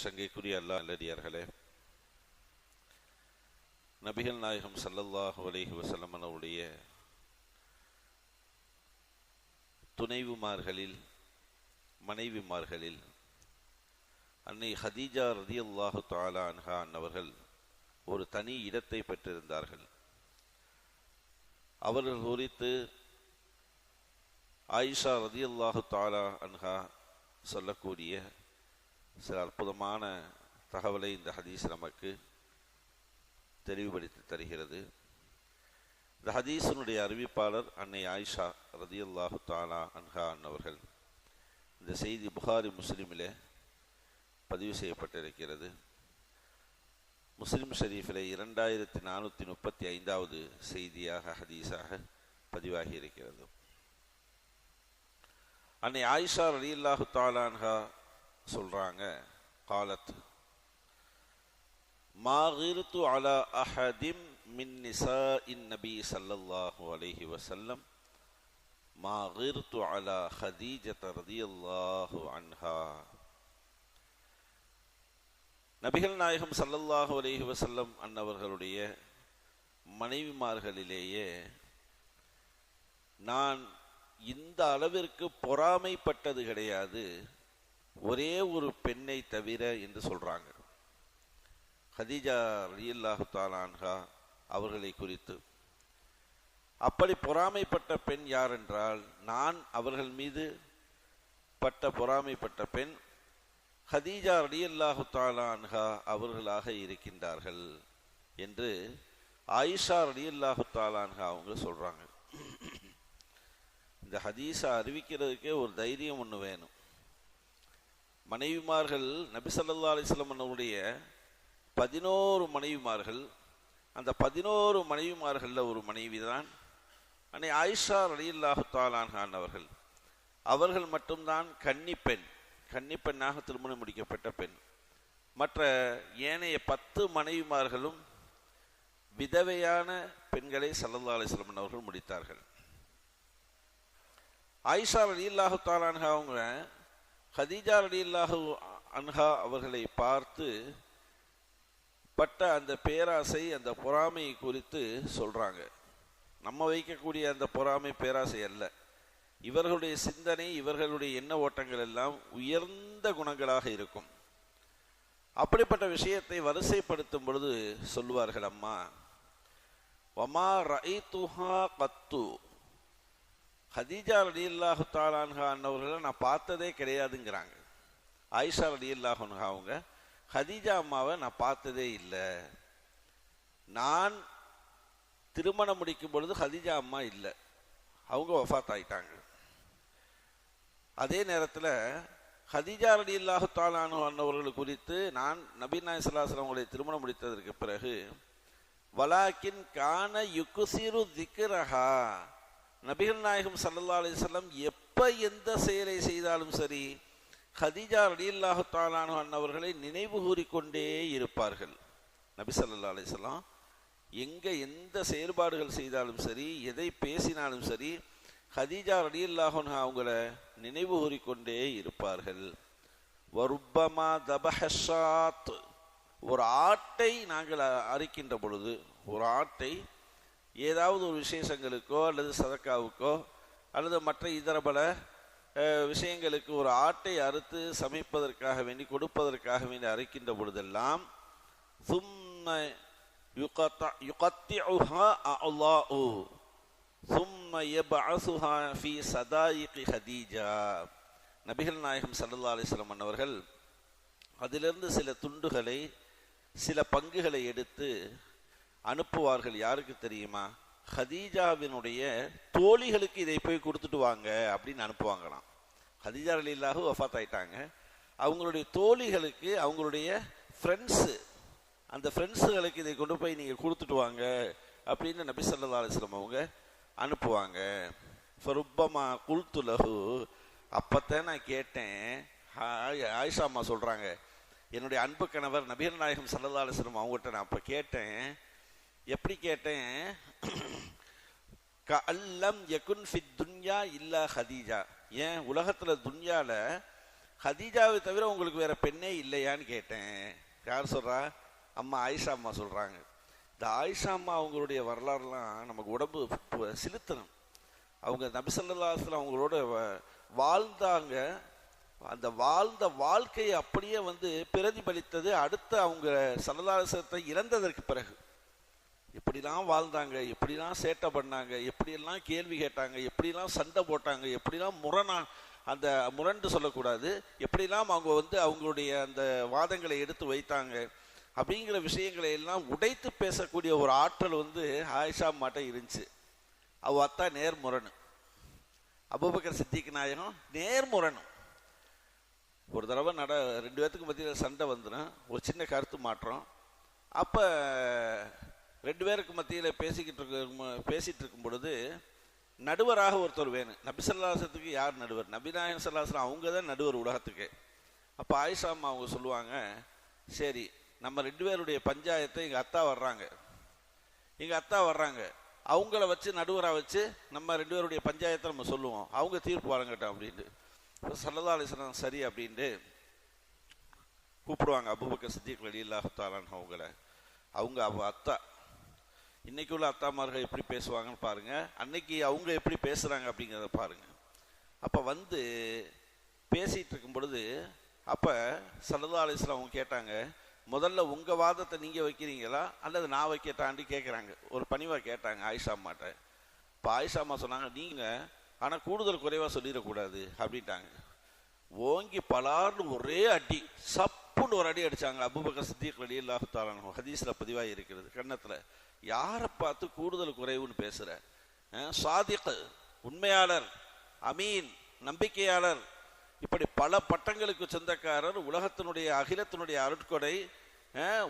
சங்கைக்குரிய அல்லா நல்லடியார்களே. நபிகள் நாயகம் சல்லல்லாஹு அலஹி வசலமனவுடைய துணைவுமார்களில் மனைவிமார்களில் அன்னை ஹதீஜா ரதியல்லாஹு தாலா அன்ஹா அன்னவர்கள் ஒரு தனி இடத்தை பெற்றிருந்தார்கள். அவர்கள் குறித்து ஆயிஷா ரதியல்லாஹு தாலா அன்ஹா சொல்லக்கூடிய சில அற்புதமான தகவலை இந்த ஹதீஸ் நமக்கு தெளிவுபடுத்தி தருகிறது. இந்த ஹதீஸினுடைய அறிவிப்பாளர் அன்னை ஆயிஷா ரதியல்லாஹு தாலா அன்ஹா அன்னவர்கள் இந்த செய்தி புகாரி முஸ்லிமிலே பதிவு செய்யப்பட்டிருக்கிறது. முஸ்லிம் ஷரீஃபில் இரண்டாயிரத்தி நானூற்றி முப்பத்தி ஐந்தாவது செய்தியாக ஹதீஸாக பதிவாகி இருக்கிறது அன்னை ஆயிஷா அலி அல்லாஹு தாலான்ஹா சொல்றாங்க. காலத் மாகிருத்து அலா அஹதிம் மின் நிசா இன் நபி சல்லல்லாஹு அலைஹி வசல்லம் மாகிருத்து அலா ஹதீஜத் ரதியல்லாஹு அன்ஹா. நபிகள் நாயகம் சல்லல்லாஹு அலைஹி வசல்லம் அன்னவர்களுடைய மனைவிமார்களிலேயே நான் இந்த அளவிற்கு பொறாமைப்பட்டது கிடையாது. ஒரே ஒரு பெண்ணை தவிர என்று சொல்றாங்க. ஹதீஜா ரலியல்லாஹு தாலான்ஹா அவர்களை குறித்து அப்படி பொறாமைப்பட்ட பெண் யார் என்றால் நான் அவர்கள் மீது பட்ட பொறாமைப்பட்ட பெண் ஹதீஜா ரலியல்லாஹு தாலான்ஹா அவர்களாக இருக்கின்றார்கள் என்று ஆயிஷா ரலியல்லாஹு தாலான்ஹா அவங்க சொல்றாங்க. இந்த ஹதீஸை அறிவிக்கிறதுக்கே ஒரு தைரியம் ஒன்று வேணும். மனைவிமார்கள் நபிசல்லா அலிஸ்லம் அவருடைய பதினோரு மனைவிமார்கள் அந்த பதினோரு மனைவிமார்களில் ஒரு மனைவி தான் அன்னை ஆயிஷா ரலியல்லாஹு தாலான்ஹான் அவர்கள் அவர்கள் மட்டும்தான் கன்னிப்பெண் கன்னிப்பெண்ணாக திருமணம் முடிக்கப்பட்ட பெண். மற்ற ஏனைய பத்து மனைவிமார்களும் விதவையான பெண்களை சல்லல்லா அலிஸ்லமன் அவர்கள் முடித்தார்கள். ஆயிஷா அலி அல்லாஹு தாலான்ஹா அவங்க ஹதீஜா அலி அல்லாஹு அன்ஹா அவர்களை பார்த்து பட்ட அந்த பேராசை அந்த பொறாமை குறித்து சொல்றாங்க. நம்ம வைக்கக்கூடிய அந்த பொறாமை பேராசை அல்ல. இவர்களுடைய சிந்தனை இவர்களுடைய எண்ண ஓட்டங்கள் எல்லாம் உயர்ந்த குணங்களாக இருக்கும். அப்படிப்பட்ட விஷயத்தை வரிசைப்படுத்தும் பொழுது சொல்லுவார்கள் அம்மா வமா ரை துஹா கத்து. ஹதீஜா ரடி இல்லாஹு தாலான்ஹா அன்னவர்களை நான் பார்த்ததே கிடையாதுங்கிறாங்க. ஆயிஷா ரடி அல்லாஹன்ஹா அவங்க ஹதீஜா அம்மாவை நான் பார்த்ததே இல்லை. நான் திருமணம் முடிக்கும் பொழுது ஹதீஜா அம்மா இல்லை. அவங்க ஒஃபாத் ஆயிட்டாங்க அதே நேரத்தில் ஹதீஜா அலி இல்லாஹு தாலானு அன்னவர்கள் குறித்து நான் நபீன் நாயசல்லாஸ்லாம் அவங்களை திருமணம் முடித்ததற்கு பிறகு வலாக்கின் கான யுக்குசிறு திக்ரஹா நபிகள் நாயகம் சல்லா அலிசல்லாம் எப்போ எந்த செயலை செய்தாலும் சரி ஹதீஜா அலில்லாஹு தாலானு அன்னவர்களை நினைவு கூறிக்கொண்டே இருப்பார்கள். நபி சல்லா அலிசல்லாம் எங்கே எந்த செயல்பாடுகள் செய்தாலும் சரி எதை பேசினாலும் சரி ஹதீஜா அலில்லாஹன் அவங்கள நினைவு கூறிக்கொண்டே இருப்பார்கள். வருப்பமா தபஹாத் ஒரு ஆட்டை நாங்கள் அரிக்கின்ற பொழுது ஒரு ஆட்டை ஏதாவது ஒரு விசேஷங்களுக்கோ அல்லது சதக்காவுக்கோ அல்லது மற்ற இதர பல விஷயங்களுக்கு ஒரு ஆட்டை அறுத்து சமைப்பதற்காக வேண்டி கொடுப்பதற்காக வேண்டி அரைக்கின்ற பொழுதெல்லாம் சும்ம சும்ம யபஅசுஹா ஃபி சதாயிகி ஹதீஜா நபிகள் நாயகம் சல்லா அலிஸ்லாம் அன்னவர்கள் அதிலிருந்து சில துண்டுகளை சில பங்குகளை எடுத்து அனுப்புவார்கள் யாருக்கு தெரியுமா? ஹதீஜாவினுடைய தோழிகளுக்கு இதை போய் கொடுத்துட்டு வாங்க அப்படின்னு அனுப்புவாங்களாம். ஹதீஜா அலில்லாஹு வஃத் ஆயிட்டாங்க அவங்களுடைய தோழிகளுக்கு அவங்களுடைய ஃப்ரெண்ட்ஸு அந்த ஃப்ரெண்ட்ஸுகளுக்கு இதை கொண்டு போய் நீங்கள் கொடுத்துட்டு வாங்க அப்படின்னு நபி சல்லா அலிஸ்லாம் அவங்க அனுப்புவாங்க. ஃபருப்பமா குல்துலகு அப்போத்தான் நான் கேட்டேன். ஆயிஷா அம்மா சொல்கிறாங்க என்னுடைய அன்பு கணவர் நபீர் நாயகம் சல்லா அலிஸ்லம் அவங்ககிட்ட நான் அப்போ கேட்டேன். எப்படி கேட்டேன்? க அல்லம் யகுன் ஃபித் துன்யா இல்லா ஹதீஜா. ஏன்? உலகத்துல துன்யால ஹதீஜாவை தவிர உங்களுக்கு வேற பெண்ணே இல்லையான்னு கேட்டேன். யார் சொல்றா? அம்மா ஆயிஷா அம்மா சொல்றாங்க. இந்த ஆயிஷா அம்மா அவங்களுடைய வரலாறுலாம் நமக்கு உடம்பு செலுத்தணும் சிலுத்தணும். அவங்க நபிசல்லாஸ்ல அவங்களோட வ- வாழ்ந்தாங்க. அந்த வாழ்ந்த வாழ்க்கையை அப்படியே வந்து பிரதிபலித்தது அடுத்த அவங்க சல்லதாசத்தை இறந்ததற்கு பிறகு. எப்படிலாம் வாழ்ந்தாங்க எப்படிலாம் சேட்டை பண்ணாங்க எப்படியெல்லாம் கேள்வி கேட்டாங்க எப்படிலாம் சண்டை போட்டாங்க எப்படிலாம் முரணா அந்த முரண்டு சொல்லக்கூடாது எப்படிலாம் அவங்க வந்து அவங்களுடைய அந்த வாதங்களை எடுத்து வைத்தாங்க அப்படிங்கிற விஷயங்களை எல்லாம் உடைத்து பேசக்கூடிய ஒரு ஆற்றல் வந்து ஆயிஷா மாட்ட இருந்துச்சு. அவ அத்தா நேர்முரணு. அபுபக்கர் சித்திக்கு நாயகம் நேர்முரணு. ஒரு தடவை நட ரெண்டு பேர்த்துக்கு மத்தியில் சண்டை வந்துடும் ஒரு சின்ன கருத்து மாற்றம். அப்போ ரெண்டு பேருக்கு மத்தியில் பேசிக்கிட்டு இருக்க பேசிகிட்டு இருக்கும் பொழுது நடுவராக ஒருத்தர் வேணும் நபிசல்லாசத்துக்கு யார் நடுவர்? நபிநாயகம் சல்லாசலம் அவங்க தான் நடுவர் உலகத்துக்கு. அப்போ ஆயிஷா அம்மா அவங்க சொல்லுவாங்க சரி நம்ம ரெண்டு பேருடைய பஞ்சாயத்தை எங்கள் அத்தா வர்றாங்க. எங்கள் அத்தா வர்றாங்க. அவங்கள வச்சு நடுவராக வச்சு நம்ம ரெண்டு பேருடைய பஞ்சாயத்தை நம்ம சொல்லுவோம். அவங்க தீர்ப்பு வழங்கட்டும் அப்படின்ட்டு. இப்போ சல்லதா அலிஸ்லாம் சரி அப்படின்ட்டு கூப்பிடுவாங்க அபுபக்க சித்திக் அலி அல்லாஹாலான் அவங்கள. அவங்க அவ அத்தா. இன்னைக்கு உள்ள அத்தாமார்கள் எப்படி பேசுவாங்கன்னு பாருங்க. அன்னைக்கு அவங்க எப்படி பேசுறாங்க அப்படிங்கிறத பாருங்க. அப்ப வந்து பேசிட்டு இருக்கும் பொழுது அப்ப சல்லதா அலிஸ்லாம் அவங்க கேட்டாங்க முதல்ல உங்க வாதத்தை நீங்க வைக்கிறீங்களா? அல்லது நான் வைக்கட்டாண்டி கேட்குறாங்க ஒரு பணிவா கேட்டாங்க ஆயிஷா அம்மாட்ட இப்போ ஆயிஷா அம்மா சொன்னாங்க நீங்க ஆனா கூடுதல் குறைவா சொல்லிடக்கூடாது அப்படின்ட்டாங்க. ஓங்கி பலார்னு ஒரே அடி சப் சப்புன்னு ஒரு அடி அடிச்சாங்க அபுபக்கர் சித்திக் அடி அல்லாஹு ஹதீஸில் ஹதீஸ்ல பதிவாகி இருக்கிறது. கன்னத்துல யாரை பார்த்து கூடுதல் குறைவுன்னு பேசுற? அஹ், சாதிக் உண்மையாளர் அமீன் நம்பிக்கையாளர். இப்படி பல பட்டங்களுக்கு சொந்தக்காரர் உலகத்தினுடைய அகிலத்தினுடைய அருட்கொடை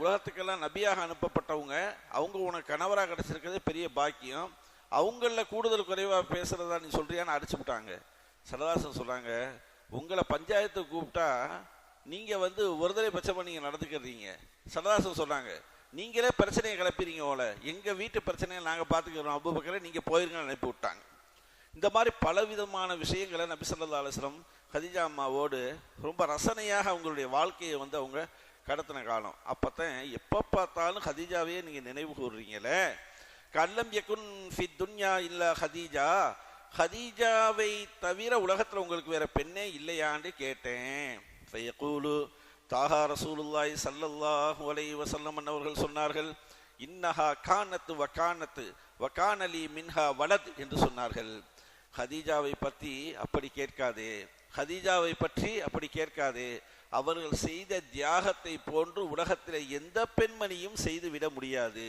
உலகத்துக்கெல்லாம் நபியாக அனுப்பப்பட்டவங்க அவங்க உனக்கு கணவராக கிடைச்சிருக்கிறதே பெரிய பாக்கியம். அவங்கள கூடுதல் குறைவாக பேசுகிறதா நீ சொல்கிறியான்னு அடிச்சு விட்டாங்க. சரதாசன் சொல்கிறாங்க உங்களை பஞ்சாயத்து கூப்பிட்டா நீங்க வந்து ஒருதலை பட்சமா நீங்க நடந்துக்கிறீங்க. சரதாசன் சொன்னாங்க நீங்களே பிரச்சனையை கிளப்பிறீங்க போல. எங்க வீட்டு பிரச்சனையை நாங்க பாத்துக்கிறோம் அபுபக்கரை நீங்க போயிருங்கன்னு அனுப்பி விட்டாங்க. இந்த மாதிரி பலவிதமான விஷயங்களை நபி ஸல்லல்லாஹு அலுவலம் ஹதிஜா அம்மாவோடு ரொம்ப ரசனையாக அவங்களுடைய வாழ்க்கையை வந்து அவங்க கடத்தின காலம். அப்போத்தான் எப்போ பார்த்தாலும் ஹதீஜாவே நீங்க நினைவு கூறுறீங்களே. கல்லம் யக்குன் ஃபி துன்யா இல்லை ஹதீஜா. ஹதீஜாவை தவிர உலகத்தில் உங்களுக்கு வேற பெண்ணே இல்லையான்னு கேட்டேன். ஃபயகூலு தாஹா ரசூலுல்லாய் சல்லல்லாஹு அலை வஸல்லம் அவர்கள் சொன்னார்கள் இன்னஹா கானத்து வகானத்து வகானலி மின்ஹா வலத் என்று சொன்னார்கள். ஹதீஜாவை பற்றி அப்படி கேட்காதே ஹதீஜாவை பற்றி அப்படி கேட்காதே அவர்கள் செய்த தியாகத்தை போன்று உலகத்தில் எந்த பெண்மணியும் செய்து விட முடியாது.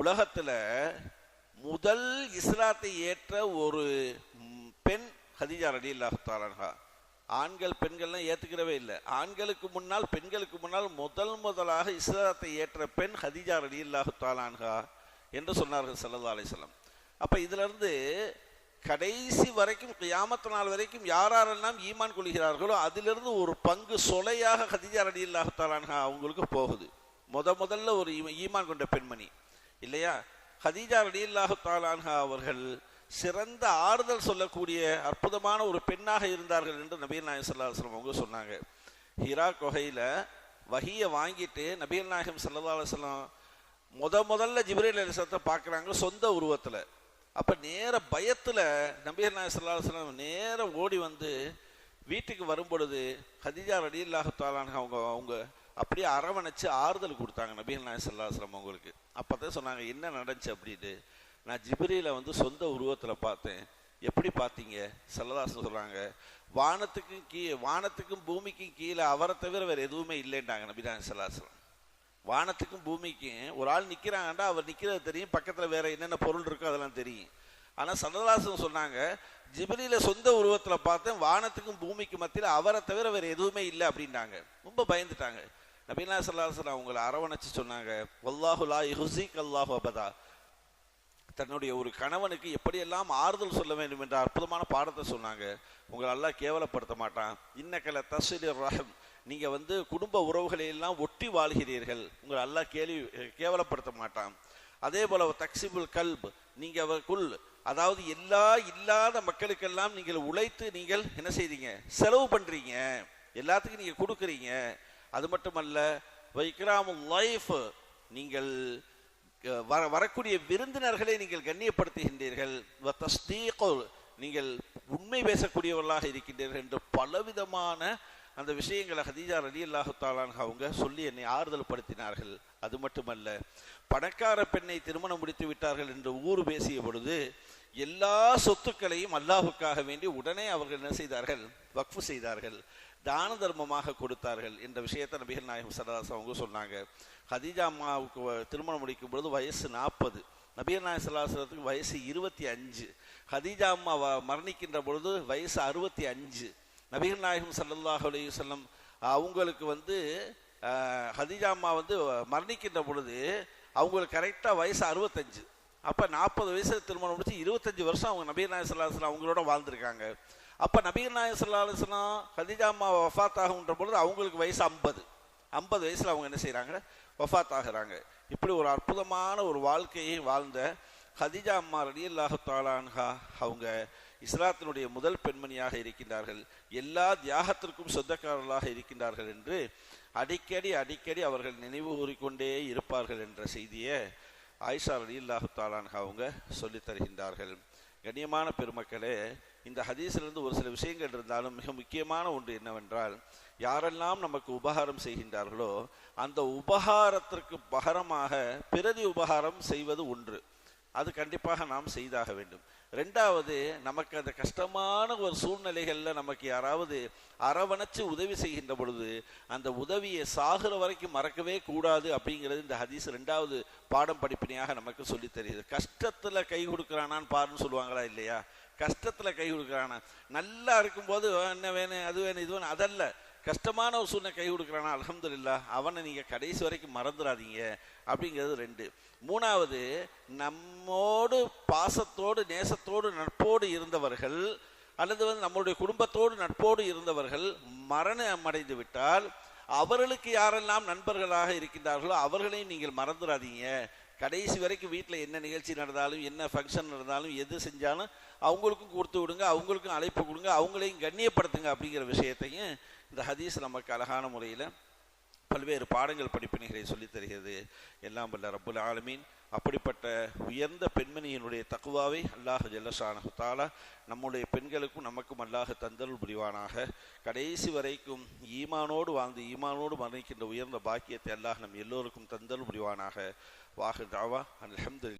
உலகத்தில் முதல் இஸ்லாத்தை ஏற்ற ஒரு பெண் ஹதீஜா ரலி அல்லாஹாலா ஆண்கள் பெண்கள்லாம் ஏற்றுக்கிறவே இல்லை. ஆண்களுக்கு முன்னால் பெண்களுக்கு முன்னால் முதல் முதலாக இஸ்லாத்தை ஏற்ற பெண் ஹதீஜா அலி இல்லாஹு தாலான்ஹா என்று சொன்னார்கள் சல்லா அலிஸ்லாம் அப்போ இதிலிருந்து கடைசி வரைக்கும் கியாமத்து நாள் வரைக்கும் யாரெல்லாம் ஈமான் கொள்கிறார்களோ அதிலிருந்து ஒரு பங்கு சொலையாக ஹதிஜா அலி இல்லாஹு தாலான்ஹா அவங்களுக்கு போகுது. முத முதல்ல ஒரு ஈமான் கொண்ட பெண்மணி. இல்லையா? ஹதீஜா ரலியல்லாஹு தாலான்ஹா அவர்கள் சிறந்த ஆறுதல் சொல்லக்கூடிய அற்புதமான ஒரு பெண்ணாக இருந்தார்கள் என்று நபீல் நாயகம் சல்லாஹம் அவங்க சொன்னாங்க. ஹிரா கொகையில் வகியை வாங்கிட்டு நபீல் நாயகம் ஸல்லல்லாஹு அலுவலம் முத முதல்ல ஜிப்ரேல் அலிசத்தை பார்க்குறாங்க சொந்த உருவத்தில். அப்போ நேர பயத்தில் நபீர் நாயகம் ஸல்லல்லாஹு அலைஹி நேரம் ஓடி வந்து வீட்டுக்கு வரும்பொழுது ஹதிஜா ஹதீஜா ரலியல்லாஹு அவங்க அவங்க அப்படியே அரவணைச்சு ஆறுதல் கொடுத்தாங்க நபீல் நாயகம் ஸல்லல்லாஹு அலைஹி அப்போ தான் சொன்னாங்க என்ன நடந்துச்சு? அப்படின்னு. நான் ஜிப்ரீல வந்து சொந்த உருவத்தில் பார்த்தேன். எப்படி பார்த்தீங்க? சல்லதாசன் சொல்றாங்க வானத்துக்கும் கீ வானத்துக்கும் பூமிக்கும் கீழே அவரை தவிர வேற எதுவுமே இல்லைன்றாங்க நபிதான் செல்லாசலம் வானத்துக்கும் பூமிக்கும் ஒரு ஆள் நிக்கிறாங்கடா அவர் நிற்கிறது தெரியும் பக்கத்தில் வேற என்னென்ன பொருள் இருக்கோ அதெல்லாம் தெரியும். ஆனால் சல்லதாசன் சொன்னாங்க ஜிப்ரீல சொந்த உருவத்தில் பார்த்தேன் வானத்துக்கும் பூமிக்கு மத்தியில் அவரை தவிர வேற எதுவுமே இல்லை அப்படின்னாங்க ரொம்ப பயந்துட்டாங்க. நபீனா சல்லாசன் அவங்களை அரவணைச்சு சொன்னாங்க வல்லாஹு லா அல்லாஹு அபதா. தன்னுடைய ஒரு கணவனுக்கு எப்படியெல்லாம் ஆறுதல் சொல்ல வேண்டும் என்ற அற்புதமான பாடத்தை சொன்னாங்க. உங்களை எல்லாம் கேவலப்படுத்த மாட்டான். இன்னக்கல தசிலர் ரஹம் நீங்கள் வந்து குடும்ப உறவுகளை எல்லாம் ஒட்டி வாழ்கிறீர்கள். உங்களை எல்லாம் கேள்வி கேவலப்படுத்த மாட்டான். அதே போல தக்சிபுல் கல்ப் நீங்கள் அவருக்குள் அதாவது எல்லா இல்லாத மக்களுக்கெல்லாம் நீங்கள் உழைத்து நீங்கள் என்ன செய்றீங்க? செலவு பண்ணுறீங்க எல்லாத்துக்கும் நீங்கள் கொடுக்குறீங்க. அது மட்டுமல்ல வைக்ராமும் லைஃப் நீங்கள் வர வரக்கூடிய விருந்தினர்களை நீங்கள் கண்ணியப்படுத்துகின்றீர்கள். வ நீங்கள் உண்மை பேசக்கூடியவர்களாக இருக்கின்றீர்கள் என்று பலவிதமான அந்த விஷயங்களை ஹதீஜா ரலி அல்லாஹு அவங்க சொல்லி என்னை ஆறுதல் படுத்தினார்கள் அது மட்டுமல்ல பணக்கார பெண்ணை திருமணம் முடித்து விட்டார்கள் என்று ஊர் பேசிய பொழுது எல்லா சொத்துக்களையும் அல்லாஹுக்காக வேண்டி உடனே அவர்கள் என்ன செய்தார்கள்? வக்ஃபு செய்தார்கள். தான தர்மமாக கொடுத்தார்கள் என்ற விஷயத்தை நபிகள் நாயகம் சரதாஸ் அவங்க சொன்னாங்க. ஹதீஜா அம்மாவுக்கு வ- திருமணம் முடிக்கும் பொழுது வயசு நாற்பது நபிகள் நாயகம் சல்லாசலத்துக்கு வயசு இருபத்தி அஞ்சு. ஹதீஜா அம்மா மரணிக்கின்ற பொழுது வயசு அறுபத்தி அஞ்சு. நபிகள் நாயகம் சல்லாஹ் அலைஹி அவங்களுக்கு வந்து ஹதீஜா அம்மா வந்து மரணிக்கின்ற பொழுது அவங்களுக்கு கரெக்டாக வயசு அறுபத்தஞ்சு. அப்போ நாற்பது வயசுல திருமணம் முடிச்சு இருபத்தஞ்சு வருஷம் அவங்க நபீர் நாயகம் ஸல்லல்லாஹு அவங்களோட வாழ்ந்திருக்காங்க. அப்போ நபீர் நாயர் ஸல்லல்லாஹு ஹதீஜா அம்மா வஃத் ஆகுன்ற பொழுது அவங்களுக்கு வயசு ஐம்பது. ஐம்பது வயசில் அவங்க என்ன செய்கிறாங்க வஃபாத் ஆகிறாங்க இப்படி ஒரு அற்புதமான ஒரு வாழ்க்கையை வாழ்ந்த ஹதீஜா அம்மா ரலியல்லாஹு தாலான்ஹா அவங்க இஸ்லாத்தினுடைய முதல் பெண்மணியாக இருக்கின்றார்கள். எல்லா தியாகத்திற்கும் சொந்தக்காரர்களாக இருக்கின்றார்கள் என்று அடிக்கடி அடிக்கடி அவர்கள் நினைவு கூறிக்கொண்டே இருப்பார்கள் என்ற செய்தியை ஆயிஷா ரலியல்லாஹு தாலான்ஹா அவங்க சொல்லித் தருகின்றார்கள். கண்ணியமான பெருமக்களே இந்த ஹதீஸிலிருந்து ஒரு சில விஷயங்கள் இருந்தாலும் மிக முக்கியமான ஒன்று என்னவென்றால் யாரெல்லாம் நமக்கு உபகாரம் செய்கின்றார்களோ அந்த உபகாரத்திற்கு பகரமாக பிரதி உபகாரம் செய்வது ஒன்று. அது கண்டிப்பாக நாம் செய்தாக வேண்டும். ரெண்டாவது நமக்கு அந்த கஷ்டமான ஒரு சூழ்நிலைகளில் நமக்கு யாராவது அரவணைச்சு உதவி செய்கின்ற பொழுது அந்த உதவியை சாகுற வரைக்கும் மறக்கவே கூடாது அப்படிங்கிறது இந்த ஹதீஸ் ரெண்டாவது பாடம் படிப்பினையாக நமக்கு சொல்லித் தெரியுது கஷ்டத்தில் கை கொடுக்குறானான்னு பாருன்னு சொல்லுவாங்களா இல்லையா? கஷ்டத்தில் கை கொடுக்குறானா? நல்லா இருக்கும்போது என்ன வேணும்? அது வேணும்? இது வேணும்? அதல்ல. கஷ்டமான ஒரு சூழ்நிலை கை கொடுக்குறானா அலமதுல்லா அவனை நீங்கள் கடைசி வரைக்கும் மறந்துடாதீங்க அப்படிங்கிறது ரெண்டு. மூணாவது நம்மோடு பாசத்தோடு நேசத்தோடு நட்போடு இருந்தவர்கள் அல்லது வந்து நம்மளுடைய குடும்பத்தோடு நட்போடு இருந்தவர்கள் மரணம் அடைந்து விட்டால் அவர்களுக்கு யாரெல்லாம் நண்பர்களாக இருக்கின்றார்களோ அவர்களையும் நீங்கள் மறந்துடாதீங்க கடைசி வரைக்கும் வீட்டில் என்ன நிகழ்ச்சி நடந்தாலும் என்ன ஃபங்க்ஷன் நடந்தாலும் எது செஞ்சாலும் அவங்களுக்கும் கொடுத்து விடுங்க அவங்களுக்கும் அழைப்பு கொடுங்க அவங்களையும் கண்ணியப்படுத்துங்க அப்படிங்கிற விஷயத்தையும் இந்த ஹதீஸ் நமக்கு அழகான முறையில் பல்வேறு பாடங்கள் படிப்பினைகளை சொல்லித் தருகிறது. எல்லாம் வல்ல ரப்புல் ஆலமீன். அப்படிப்பட்ட உயர்ந்த பெண்மணியினுடைய தக்குவாவை அல்லாஹ் ஜல்லஷானஹு தாலா நம்முடைய பெண்களுக்கும் நமக்கும் அல்லாஹ் தந்தருள் புரிவானாக. கடைசி வரைக்கும் ஈமானோடு வாழ்ந்து ஈமானோடு மரணிக்கின்ற உயர்ந்த பாக்கியத்தை அல்லாஹ் நம் எல்லோருக்கும் தந்தருள் புரிவானாக. வாஹு தாவா. அல்ஹம்துலில்லாஹ்.